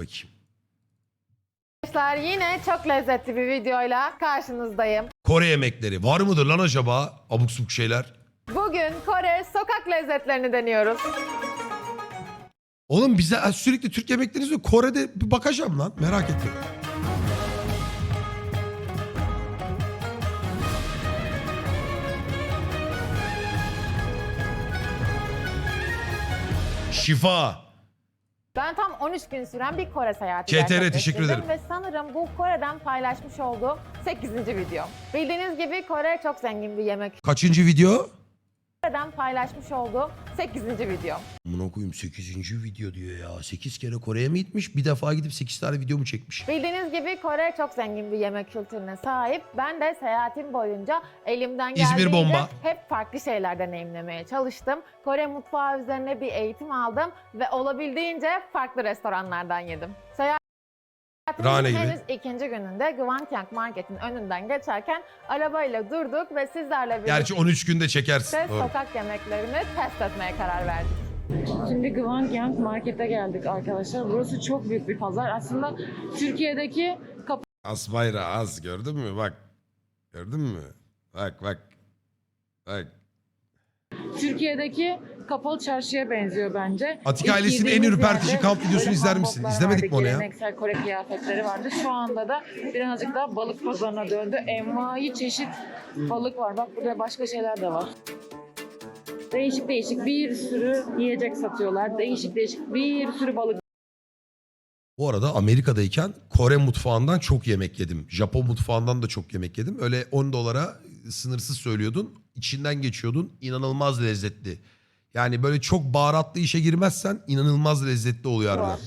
Bakayım. Arkadaşlar yine çok lezzetli bir videoyla karşınızdayım. Kore yemekleri. Var mıdır lan acaba? Abuk subuk şeyler. Bugün Kore sokak lezzetlerini deniyoruz. Oğlum bize sürekli Türk yemekleri izliyor. Kore'de bir bakacağım lan. Merak ettim. Şifa. Ben tam 13 gün süren bir Kore seyahati gerçekleştirdim teşekkür ederim. Ve sanırım bu Kore'den paylaşmış olduğum 8. video. Bildiğiniz gibi Kore çok zengin bir yemek. Kaçıncı video? Kore'den paylaşmış olduğum 8. video. Amına koyayım 8. video diyor ya. 8 kere Kore'ye mi gitmiş? Bir defa gidip 8 tane video mu çekmiş? Bildiğiniz gibi Kore çok zengin bir yemek kültürüne sahip. Ben de seyahatim boyunca elimden İzmir geldiğince bomba. hep farklı şeyler deneyimlemeye çalıştım. Kore mutfağı üzerine bir eğitim aldım ve olabildiğince farklı restoranlardan yedim. Rane gibi. henüz ikinci gününde Gwangyang Market'in önünden geçerken arabayla durduk ve sizlerle birlikte Gerçi 13 günde çekersin. Doğru. sokak yemeklerini test etmeye karar verdik. Şimdi Gwangyang Market'e geldik arkadaşlar. Burası çok büyük bir pazar. Aslında Türkiye'deki Az bayrağı az gördün mü? Bak. Gördün mü? Bak bak. Bak. Türkiye'deki kapalı çarşıya benziyor bence. Atik İlk ailesinin en girdiğimiz ürpertici yerde kamp videosunu böyle izler misin? İzlemedik vardı, mi onu ya? Geleneksel Kore kıyafetleri vardı. Şu anda da birazcık daha balık pazarına döndü. Envai çeşit balık var. Bak burada başka şeyler de var. Değişik değişik bir sürü yiyecek satıyorlar. Değişik değişik bir sürü balık Bu arada Amerika'dayken Kore mutfağından çok yemek yedim. Japon mutfağından da çok yemek yedim. Öyle 10 dolara sınırsız söylüyordun. içinden geçiyordun. İnanılmaz lezzetli. Yani böyle çok baharatlı işe girmezsen inanılmaz lezzetli oluyor harbiden.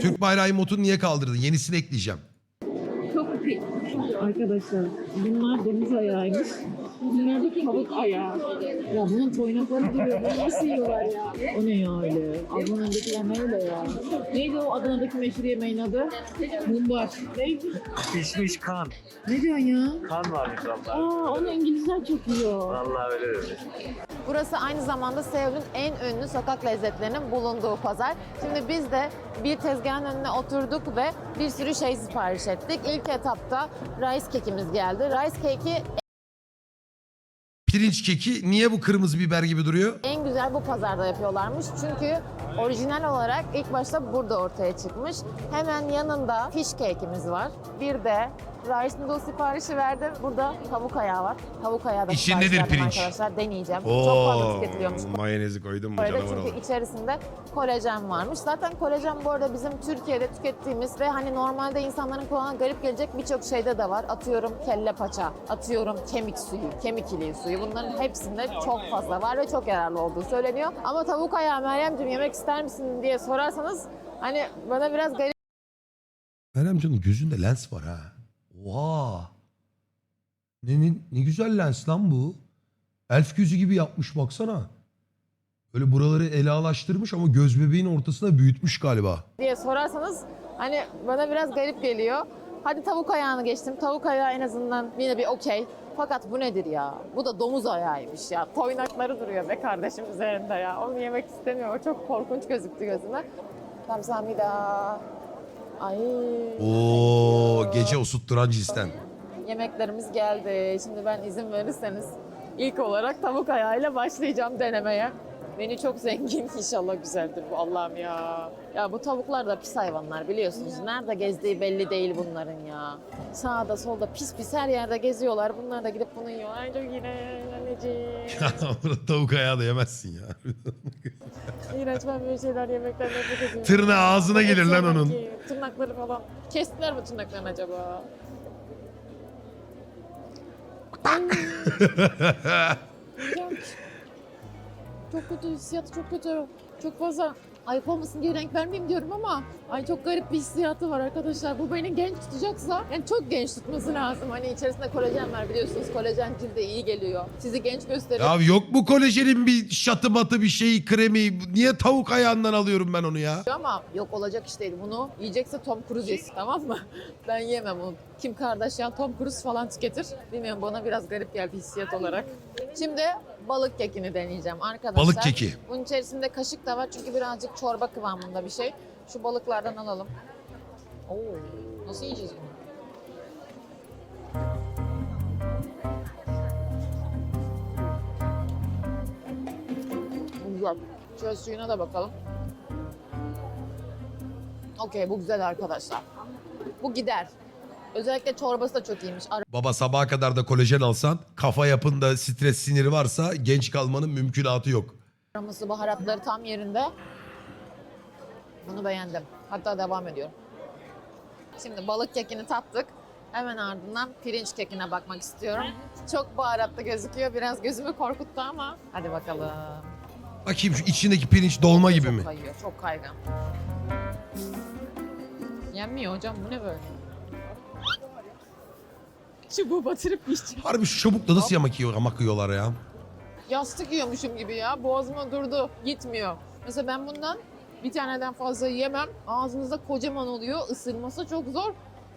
Türk bayrağı emotunu niye kaldırdın? Yenisini ekleyeceğim. Çok pi- Arkadaşlar bunlar deniz ayağıymış. Bunlar da tavuk ayağı. Ya bunun toynakları duruyor. Bunu nasıl yiyorlar ya? O ne ya öyle? Adana'dakiler ne öyle ya? Neydi o Adana'daki meşhur yemeğin adı? Mumbar. Neydi? Pişmiş kan. Ne diyorsun ya? Kan varmış valla. Aa onu İngilizler çok yiyor. Vallahi öyle demiş. Burası aynı zamanda Seul'ün en ünlü sokak lezzetlerinin bulunduğu pazar. Şimdi biz de bir tezgahın önüne oturduk ve bir sürü şey sipariş ettik. İlk etapta rice kekimiz geldi. Rice keki Pirinç keki niye bu kırmızı biber gibi duruyor? en güzel bu pazarda yapıyorlarmış. Çünkü orijinal olarak ilk başta burada ortaya çıkmış. Hemen yanında fish cake'imiz var. Bir de rice noodle siparişi verdim. Burada tavuk ayağı var. Tavuk ayağı da İçindedir sipariş verdim pirinç. arkadaşlar. Deneyeceğim. Çok fazla tüketiliyormuş. mayonezi koydum mu Kore'de canavar çünkü oldu. içerisinde kolajen varmış. Zaten kolajen bu arada bizim Türkiye'de tükettiğimiz ve hani normalde insanların kulağına garip gelecek birçok şeyde de var. Atıyorum kelle paça, atıyorum kemik suyu, kemik iliği suyu. Bunların hepsinde çok fazla var ve çok yararlı olduğu söyleniyor. Ama tavuk ayağı Meryemciğim yemek ister misin diye sorarsanız hani bana biraz garip Meryem canım gözünde lens var ha. Oha. Ne, ne, ne güzel lens lan bu. Elf gözü gibi yapmış baksana. Böyle buraları elalaştırmış ama göz bebeğin ortasına büyütmüş galiba. diye sorarsanız hani bana biraz garip geliyor. Hadi tavuk ayağını geçtim. Tavuk ayağı en azından yine bir okey. Fakat bu nedir ya? Bu da domuz ayağıymış ya. Toynakları duruyor be kardeşim üzerinde ya. Onu yemek istemiyorum. O çok korkunç gözüktü gözüme. Kamsahamnida. Ay. Oo gece osutturan cinsten. Yemeklerimiz geldi. Şimdi ben izin verirseniz ilk olarak tavuk ayağıyla başlayacağım denemeye. Beni çok zengin inşallah güzeldir bu Allah'ım ya. Ya bu tavuklar da pis hayvanlar biliyorsunuz. Nerede gezdiği belli değil bunların ya. Sağda solda pis pis her yerde geziyorlar. Bunlar da gidip bunu yiyor. Ay çok yine anneciğim. Burada tavuk ayağı da yemezsin ya. İğrenç ben böyle şeyler yemekten nefret ediyorum. Tırnağı ağzına gelir lan yemem onun. ki. Tırnakları falan. Kestiler mi tırnaklarını acaba? İğrenç. Çok kötü hissiyatı çok kötü. Çok fazla ayıp olmasın diye renk vermeyeyim diyorum ama ay çok garip bir hissiyatı var arkadaşlar. Bu beni genç tutacaksa yani çok genç tutması lazım. Hani içerisinde kolajen var biliyorsunuz. Kolajen cilde iyi geliyor. Sizi genç gösteriyor. ya yok mu kolajenin bir şatı matı bir şeyi kremi? Niye tavuk ayağından alıyorum ben onu ya? Ama yok olacak iş değil. Bunu yiyecekse Tom Cruise yesin tamam mı? Ben yemem onu. Kim Kardashian, Tom Cruise falan tüketir. Bilmiyorum bana biraz garip geldi hissiyat olarak. Şimdi balık kekini deneyeceğim arkadaşlar. Balık keki. Bunun içerisinde kaşık da var çünkü birazcık çorba kıvamında bir şey. Şu balıklardan alalım. Oo, nasıl yiyeceğiz bunu? Bu Güzel. Şöyle suyuna da bakalım. Okey bu güzel arkadaşlar. Bu gider. Özellikle çorbası da çok iyiymiş. Baba sabaha kadar da kolajen alsan kafa yapında stres siniri varsa genç kalmanın mümkünatı yok. Aroması, baharatları tam yerinde. Bunu beğendim. Hatta devam ediyorum. Şimdi balık kekini tattık. Hemen ardından pirinç kekine bakmak istiyorum. Çok baharatlı gözüküyor. Biraz gözümü korkuttu ama. Hadi bakalım. Bakayım şu içindeki pirinç dolma gibi mi? kayıyor, çok kaygan. Yenmiyor hocam, bu ne böyle? Çubuğu batırıp yiyeceğim. Harbi şu çabukla nasıl yamak yiyor, yamak yiyorlar ya? Yastık yiyormuşum gibi ya. Boğazıma durdu, gitmiyor. Mesela ben bundan bir taneden fazla yiyemem. Ağzınızda kocaman oluyor. Isırması çok zor.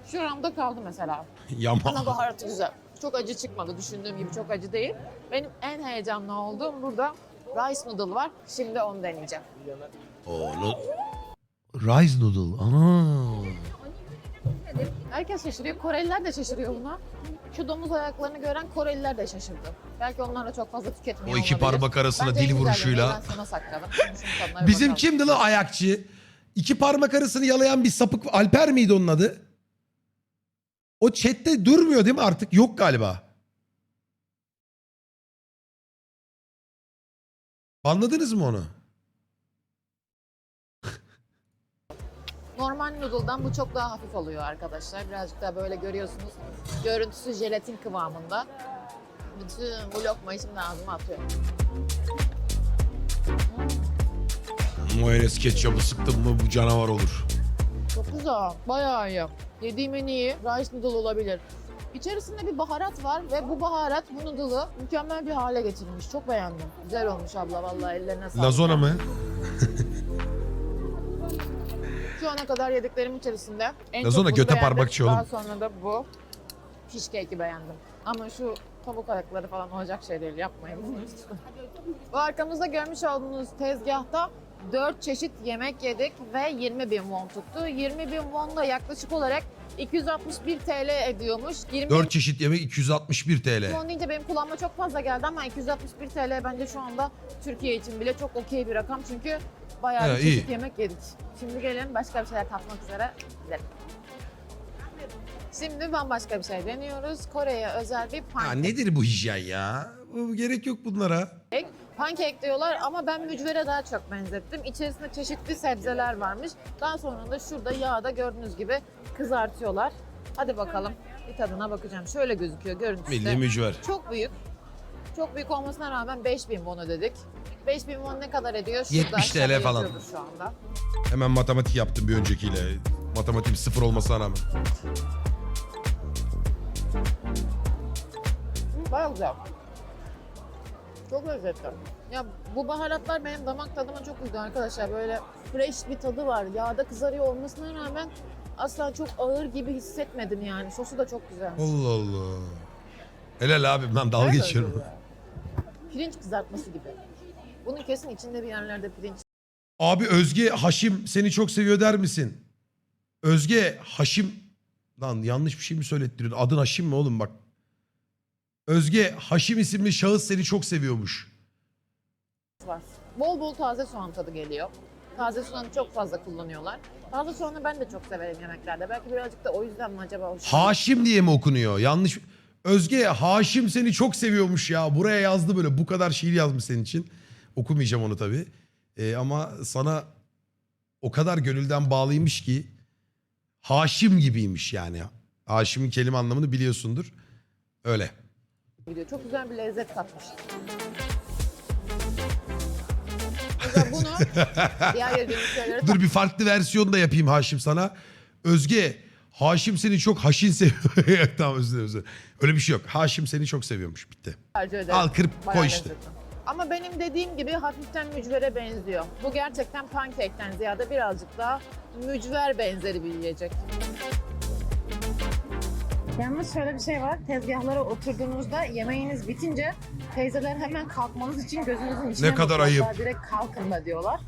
Şuramda kaldı mesela. Ama Yama. baharatı güzel. Çok acı çıkmadı. Düşündüğüm gibi çok acı değil. Benim en heyecanlı olduğum burada rice noodle var. Şimdi onu deneyeceğim. Onu... Rice noodle. Aa. Herkes şaşırıyor. Koreliler de şaşırıyor buna. Şu domuz ayaklarını gören Koreliler de şaşırdı. Belki onlar da çok fazla tüketmiyor O iki olabilir. parmak arasına Bence dil en vuruşuyla. Ben sana sakladım. Şunun tadına bir Bizim bakalım. kimdi lan ayakçı? İki parmak arasını yalayan bir sapık Alper miydi onun adı? O chatte durmuyor değil mi artık? Yok galiba. Anladınız mı onu? Normal noodle'dan bu çok daha hafif oluyor arkadaşlar. Birazcık daha böyle görüyorsunuz. Görüntüsü jelatin kıvamında. Bütün bu lokmayı şimdi ağzıma atıyorum. Mayonez ketçabı sıktım mı bu canavar olur. Çok güzel. Bayağı iyi. Yediğim en iyi rice noodle olabilir. İçerisinde bir baharat var ve bu baharat bu noodle'ı mükemmel bir hale getirmiş. Çok beğendim. Güzel olmuş abla vallahi ellerine sağlık. Lazona mı? Şu ana kadar yediklerim içerisinde en Lazona çok bunu göte beğendim. parmakçı Daha oğlum. sonra da bu fish cake'i beğendim. Ama şu tavuk ayakları falan olacak şey değil yapmayın. Bu arkamızda görmüş olduğunuz tezgahta 4 çeşit yemek yedik ve 20 bin won tuttu. 20 bin won da yaklaşık olarak 261 TL ediyormuş. 20 4 çeşit yemek 261 TL. won deyince benim kulağıma çok fazla geldi ama 261 TL bence şu anda Türkiye için bile çok okey bir rakam. Çünkü bayağı bir Evet, çeşit iyi. yemek yedik. Şimdi gelin başka bir şeyler tatmak üzere gidelim. Şimdi bambaşka bir şey deniyoruz. Kore'ye özel bir Ya pancake. nedir bu hijyen ya? Bu gerek yok bunlara. Pancake diyorlar ama ben mücvere daha çok benzettim. İçerisinde çeşitli sebzeler varmış. Daha sonra da şurada yağda gördüğünüz gibi kızartıyorlar. Hadi bakalım bir tadına bakacağım. Şöyle gözüküyor görüntüsü. Milli mücver. Çok büyük. Çok büyük olmasına rağmen 5000 won ödedik. 5000 won ne kadar ediyor? Şurada 70 TL aşağıda falan. yazıyordur Şu anda. Hemen matematik yaptım bir öncekiyle. Matematiğim sıfır olmasına rağmen. Bayağı güzel. Çok lezzetli. Ya bu baharatlar benim damak tadıma çok uydu arkadaşlar. Böyle fresh bir tadı var. Yağda kızarıyor olmasına rağmen asla çok ağır gibi hissetmedim yani. Sosu da çok güzel. Allah Allah. Helal abi ben dalga geçiyorum. Pirinç kızartması gibi. Bunun kesin içinde bir yerlerde pirinç Abi Özge Haşim seni çok seviyor der misin? Özge Haşim lan yanlış bir şey mi söylettiriyorsun? Adın Haşim mi oğlum bak. Özge Haşim isimli şahıs seni çok seviyormuş. var. Bol bol taze soğan tadı geliyor. Taze soğanı çok fazla kullanıyorlar. Taze soğanı ben de çok severim yemeklerde. Belki birazcık da o yüzden mi acaba hoş? Haşim diye mi okunuyor? Yanlış. Özge Haşim seni çok seviyormuş ya. Buraya yazdı böyle bu kadar şiir yazmış senin için. Okumayacağım onu tabii. Ee, ama sana o kadar gönülden bağlıymış ki Haşim gibiymiş yani. Haşim'in kelime anlamını biliyorsundur. Öyle. gidiyor. Çok güzel bir lezzet katmış. Mesela bunu diğer yediğimiz şeylere Dur bir farklı versiyon da yapayım Haşim sana. Özge, Haşim seni çok haşin seviyor. tamam özür dilerim, özür dilerim. Öyle bir şey yok. Haşim seni çok seviyormuş. Bitti. tercih ederim. Al kırıp Bayağı koy işte. lezzetli. Ama benim dediğim gibi hafiften mücvere benziyor. Bu gerçekten pancake'ten ziyade birazcık daha mücver benzeri bir yiyecek. Yalnız şöyle bir şey var. Tezgahlara oturduğunuzda yemeğiniz bitince teyzeler hemen kalkmanız için gözünüzün içine Ne kadar bakıyorlar. ayıp. Direkt kalkın da diyorlar.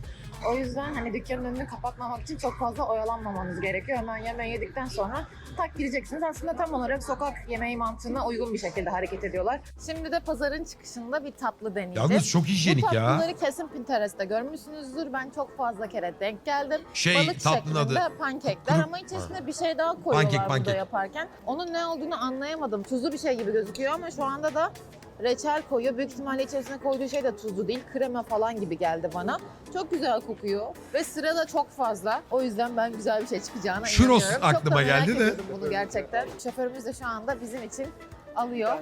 O yüzden hani dükkanın önünü kapatmamak için çok fazla oyalanmamanız gerekiyor. Hemen yemeği yedikten sonra tak gireceksiniz. Aslında tam olarak sokak yemeği mantığına uygun bir şekilde hareket ediyorlar. Şimdi de pazarın çıkışında bir tatlı deneyeceğiz. Yalnız çok hijyenik Bu ya. tatlıları kesin Pinterest'te görmüşsünüzdür. Ben çok fazla kere denk geldim. Şey Balık tatlının şeklinde adı. pankekler Kuru- ama içerisine bir şey daha koyuyorlar Pankek, burada pankek. yaparken. Onun ne olduğunu anlayamadım. Tuzlu bir şey gibi gözüküyor ama şu anda da reçel koyuyor. Büyük ihtimalle içerisine koyduğu şey de tuzlu değil. Krema falan gibi geldi bana. Çok güzel kokuyor ve sıra da çok fazla. O yüzden ben güzel bir şey çıkacağına Churros inanıyorum. Çok da aklıma merak geldi de. ediyordum bunu gerçekten. Şoförümüz de şu anda bizim için alıyor.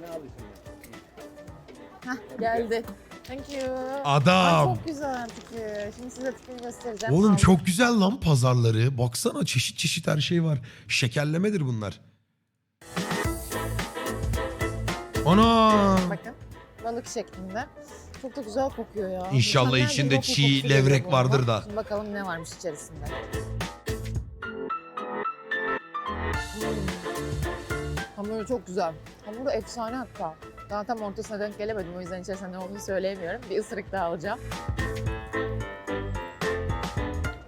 Heh, geldi. Thank you. Ay, Adam. çok güzel tiki. Şimdi size tikini göstereceğim. Oğlum çok güzel lan pazarları. Baksana çeşit çeşit her şey var. Şekerlemedir bunlar. Ana. Bakın balık şeklinde. Çok da güzel kokuyor ya. İnşallah Mükemmel bir içinde waffle çiğ kokusu geliyor levrek bu arada. vardır da. Şimdi bakalım ne varmış içerisinde. Hmm. Hamuru çok güzel. Hamuru efsane hatta. Daha tam ortasına denk gelemedim o yüzden içerisinde ne olduğunu söyleyemiyorum. Bir ısırık daha alacağım.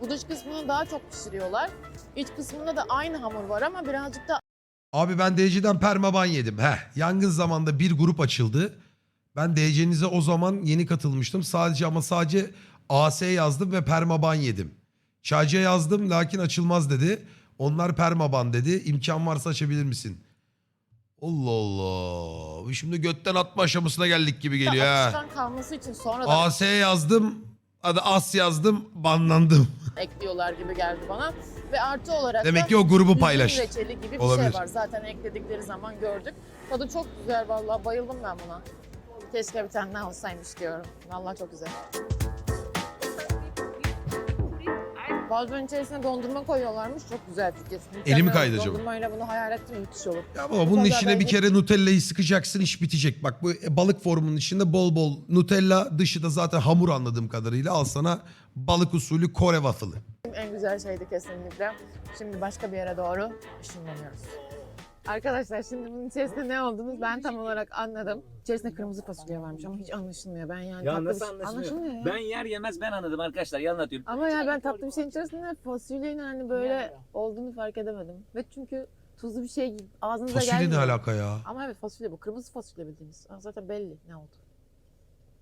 Bu dış kısmını daha çok pişiriyorlar. İç kısmında da aynı hamur var ama birazcık da Abi ben DC'den permaban yedim. Heh, yangın zamanında bir grup açıldı. Ben DC'nize o zaman yeni katılmıştım. Sadece ama sadece AS yazdım ve permaban yedim. Çaycıya yazdım lakin açılmaz dedi. Onlar permaban dedi. İmkan varsa açabilir misin? Allah Allah. Şimdi götten atma aşamasına geldik gibi geliyor ha. kalması için sonradan AS yazdım. Adı As yazdım. Banlandım. ekliyorlar gibi geldi bana. Ve artı olarak Demek da ki o grubu üzüm paylaştı. reçeli gibi bir Olabilir. şey var. Zaten ekledikleri zaman gördük. Tadı çok güzel vallahi bayıldım ben buna. Keşke bir tane daha olsaymış diyorum. Vallahi çok güzel. Bazen içerisine dondurma koyuyorlarmış. Çok güzel fikir. Elimi kaydı acaba? Dondurmayla bunu hayal ettim müthiş olur. Ya baba bunun Pazar içine bir bence- kere Nutella'yı sıkacaksın iş bitecek. Bak bu balık formunun içinde bol bol Nutella dışı da zaten hamur anladığım kadarıyla al sana balık usulü Kore waffle'ı. En güzel şeydi kesinlikle. Şimdi başka bir yere doğru ışınlanıyoruz. Arkadaşlar şimdi bunun içerisinde ne olduğunu ben tam olarak anladım. İçerisinde kırmızı fasulye varmış ama hiç anlaşılmıyor. Ben yani Ya tatlı nasıl bir şey- anlaşılmıyor? ya. Ben yer yemez ben anladım arkadaşlar. Ya anlatıyorum. Ama ya ben tatlı bir şeyin içerisinde fasulyenin hani böyle olduğunu fark edemedim. Ve çünkü tuzlu bir şey ağzınıza Fasulye ne gelmiyor. alaka ya? Ama evet fasulye bu. Kırmızı fasulye bildiğiniz. Zaten belli ne oldu.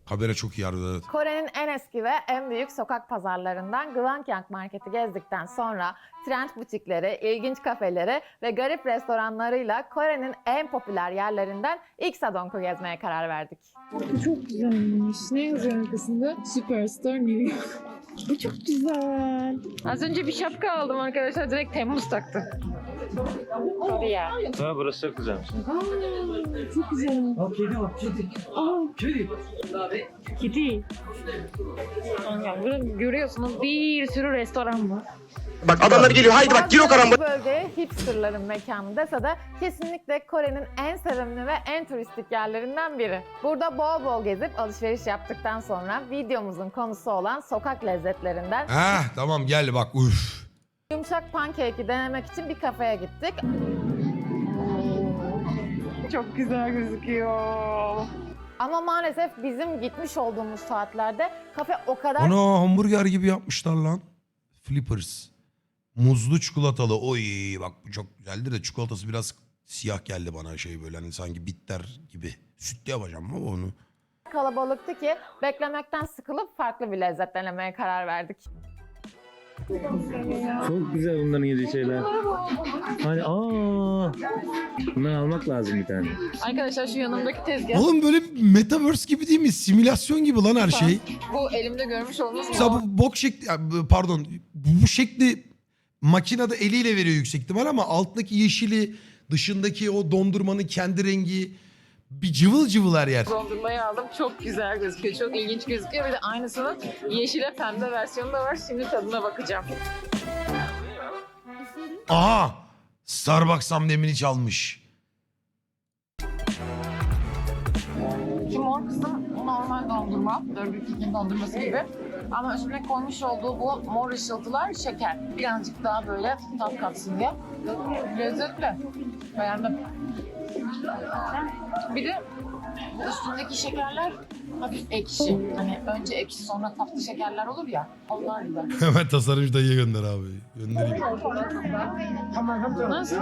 Habere çok iyi yardım evet. Kore'nin en eski ve en büyük sokak pazarlarından Gwangyang Market'i gezdikten sonra trend butikleri, ilginç kafeleri ve garip restoranlarıyla Kore'nin en popüler yerlerinden Iksadong'u gezmeye karar verdik. Bu çok güzelmiş. Ne yazıyor arkasında? Superstar New York. Bu çok güzel. Az önce bir şapka aldım arkadaşlar. Direkt Temmuz taktı. Kore ya. Ha burası çok güzelmiş. Aa, çok güzel. Aa kedi var kedi. Aa, Kedi. Kedi. Kanka burada görüyorsunuz bir sürü restoran var. Bak adamlar geliyor haydi bak gir o karamba. Bu bölge hipsterların mekanı dese de kesinlikle Kore'nin en sevimli ve en turistik yerlerinden biri. Burada bol bol gezip alışveriş yaptıktan sonra videomuzun konusu olan sokak lezzetlerinden Heh tamam gel bak uf. Yumuşak pancake'i denemek için bir kafeye gittik. Çok güzel gözüküyor. Ama maalesef bizim gitmiş olduğumuz saatlerde kafe o kadar Ana hamburger gibi yapmışlar lan. Flippers. Muzlu çikolatalı. Oy bak bu çok güzeldir de çikolatası biraz siyah geldi bana şey böyle hani sanki bitter gibi. Sütlü yapacağım ama onu. kalabalıktı ki beklemekten sıkılıp farklı bir lezzet denemeye karar verdik. Çok güzel bunların yediği şeyler. Hani aa. Bundan almak lazım bir tane. Arkadaşlar şu yanımdaki tezgah. Oğlum böyle metaverse gibi değil mi? Simülasyon gibi lan her şey. Bu elimde görmüş olduğunuz Mesela bu bok şekli pardon bu bu şekli makinede eliyle veriyor yüksek ihtimal ama altındaki yeşili dışındaki o dondurmanın kendi rengi bir cıvıl cıvıl her yer. dondurmayı aldım. Çok güzel gözüküyor. Çok ilginç gözüküyor. Bir de aynısının yeşile pembe versiyonu da var. Şimdi tadına bakacağım. Aha Starbucks amblemini çalmış. Şu mor kısım normal dondurma. Burger King'in dondurması gibi. Ama üstüne koymuş olduğu bu mor ışıltılar şeker. Birazcık daha böyle tat katsın diye. Lezzetli. Beğendim. Bir de bu üstündeki şekerler hafif ekşi. Hani önce ekşi sonra tatlı şekerler olur ya. Onlar gibi. Hemen tasarımcı dayıya gönder abi. Göndereyim. Nasıl?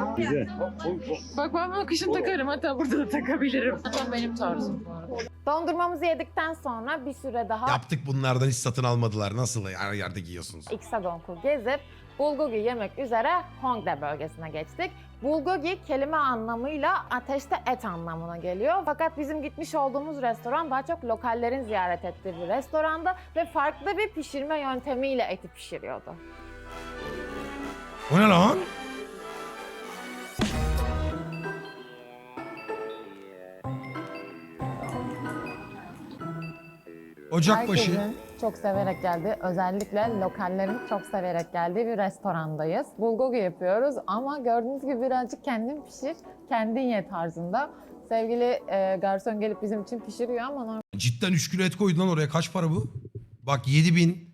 Bak ben bunu kışın takarım. Hatta burada da takabilirim. Zaten benim tarzım bu arada. Dondurmamızı yedikten sonra bir süre daha Yaptık bunlardan hiç satın almadılar. Nasıl her yerde giyiyorsunuz? Iksagonku gezip bulgogi yemek üzere Hongdae bölgesine geçtik. Bulgogi kelime anlamıyla ateşte et anlamına geliyor. Fakat bizim gitmiş olduğumuz restoran daha çok lokallerin ziyaret ettiği bir restoranda ve farklı bir pişirme yöntemiyle eti pişiriyordu. O ne lan? Ocakbaşı. Herkesin çok severek geldiği, özellikle lokallerin çok severek geldiği bir restorandayız. Bulgogi yapıyoruz ama gördüğünüz gibi birazcık kendin pişir, kendin ye tarzında. Sevgili e, garson gelip bizim için pişiriyor ama Cidden 3 kilo et koydun lan oraya. Kaç para bu? Bak 7000.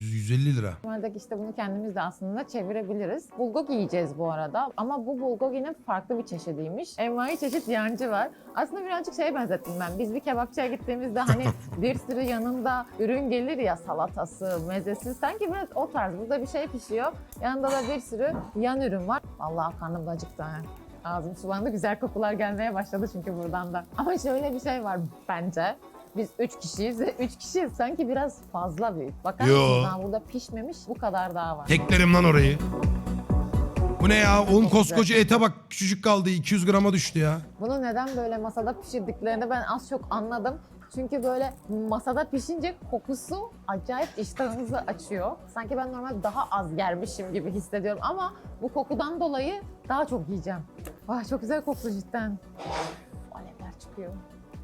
150 lira. Normalde işte bunu kendimiz de aslında çevirebiliriz. Bulgogi yiyeceğiz bu arada ama bu bulgoginin farklı bir çeşidiymiş. Envai çeşit yancı var. Aslında birazcık şeye benzettim ben. Biz bir kebapçıya gittiğimizde hani bir sürü yanında ürün gelir ya salatası, mezesi. Sanki biraz o tarz. Burada bir şey pişiyor. Yanında da bir sürü yan ürün var. Allah karnım da acıktı ha. Ağzım sulandı. Güzel kokular gelmeye başladı çünkü buradan da. Ama şöyle bir şey var bence. Biz üç kişiyiz ve üç kişi sanki biraz fazla büyük. Bakar Yo. mısınız? Burada pişmemiş bu kadar daha var. Teklerim lan orayı. Bu ne ya? Oğlum koskoca ete bak küçücük kaldı. 200 grama düştü ya. Bunu neden böyle masada pişirdiklerini ben az çok anladım. Çünkü böyle masada pişince kokusu acayip iştahınızı açıyor. Sanki ben normal daha az yermişim gibi hissediyorum ama bu kokudan dolayı daha çok yiyeceğim. Vay çok güzel koktu cidden. Of, Alevler çıkıyor.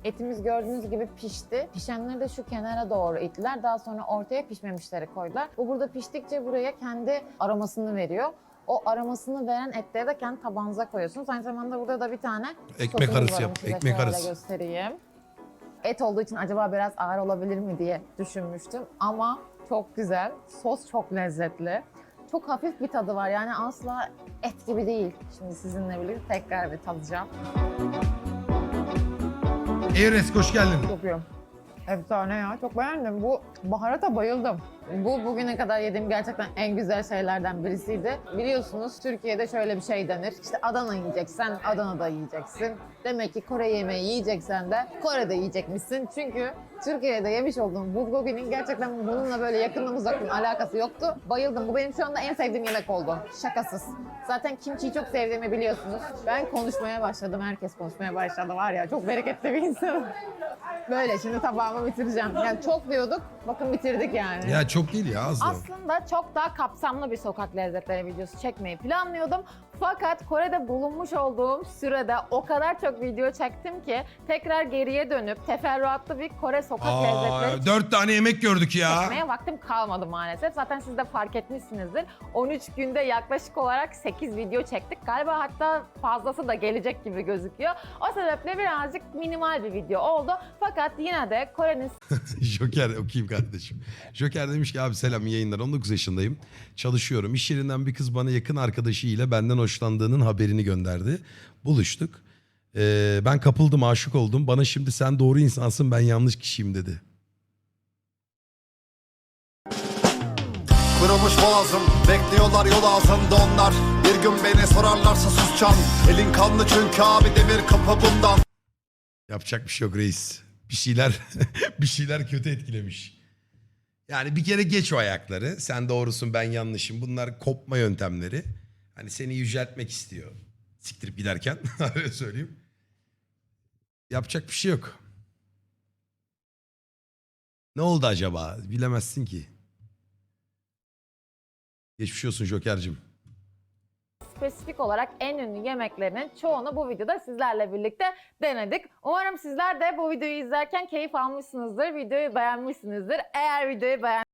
Etimiz gördüğünüz gibi pişti. Pişenleri de şu kenara doğru ittiler. Daha sonra ortaya pişmemişleri koydular. Bu burada piştikçe buraya kendi aromasını veriyor. O aromasını veren etleri de kendi tabağınıza koyuyorsunuz. Aynı zamanda burada da bir tane Ekmek sosumuz arası var. yap, size ekmek şöyle arası. göstereyim. Et olduğu için acaba biraz ağır olabilir mi diye düşünmüştüm. Ama çok güzel. Sos çok lezzetli. Çok hafif bir tadı var. Yani asla et gibi değil. Şimdi sizinle birlikte tekrar bir tadacağım. Eres hoş geldin. Çok iyi. Efsane ya. Çok beğendim. Bu baharata bayıldım. Bu bugüne kadar yediğim gerçekten en güzel şeylerden birisiydi. Biliyorsunuz Türkiye'de şöyle bir şey denir. İşte Adana yiyeceksen Adana'da yiyeceksin. Demek ki Kore yemeği yiyeceksen de Kore'de yiyecekmişsin. Çünkü Türkiye'de yemiş olduğum bulgogi'nin gerçekten bununla böyle yakından uzaktan alakası yoktu. Bayıldım. Bu benim şu anda en sevdiğim yemek oldu. Şakasız. Zaten kimchiyi çok sevdiğimi biliyorsunuz. Ben konuşmaya başladım. Herkes konuşmaya başladı var ya. Çok bereketli bir insanım. Böyle şimdi tabağımı bitireceğim. Yani çok diyorduk. Bakın bitirdik yani. Ya çok değil ya az da. Aslında çok daha kapsamlı bir sokak lezzetleri videosu çekmeyi planlıyordum. Fakat Kore'de bulunmuş olduğum sürede o kadar çok video çektim ki tekrar geriye dönüp teferruatlı bir Kore sokak lezzetleri 4 tane yemek gördük ya. çekmeye vaktim kalmadı maalesef. Zaten siz de fark etmişsinizdir. 13 günde yaklaşık olarak 8 video çektik. Galiba hatta fazlası da gelecek gibi gözüküyor. O sebeple birazcık minimal bir video oldu. Fakat yine de Kore'nin Joker okuyayım kardeşim. Joker demiş ki abi selam iyi yayınlar 19 yaşındayım. Çalışıyorum. İş yerinden bir kız bana yakın arkadaşıyla benden hoşlandığının haberini gönderdi. Buluştuk. Ee, ben kapıldım aşık oldum. Bana şimdi sen doğru insansın ben yanlış kişiyim dedi. Kırılmış boğazım Bekliyorlar yol ağzında onlar Bir gün beni sorarlarsa susacağım Elin kanlı çünkü abi demir kapı bundan Yapacak bir şey yok reis. Bir şeyler bir şeyler kötü etkilemiş. Yani bir kere geç o ayakları. Sen doğrusun ben yanlışım. Bunlar kopma yöntemleri. Hani seni yüceltmek istiyor. Siktirip giderken öyle söyleyeyim. Yapacak bir şey yok. Ne oldu acaba? Bilemezsin ki. Geçmiş olsun Joker'cim. Spesifik olarak en ünlü yemeklerinin çoğunu bu videoda sizlerle birlikte denedik. Umarım sizler de bu videoyu izlerken keyif almışsınızdır, videoyu beğenmişsinizdir. Eğer videoyu beğen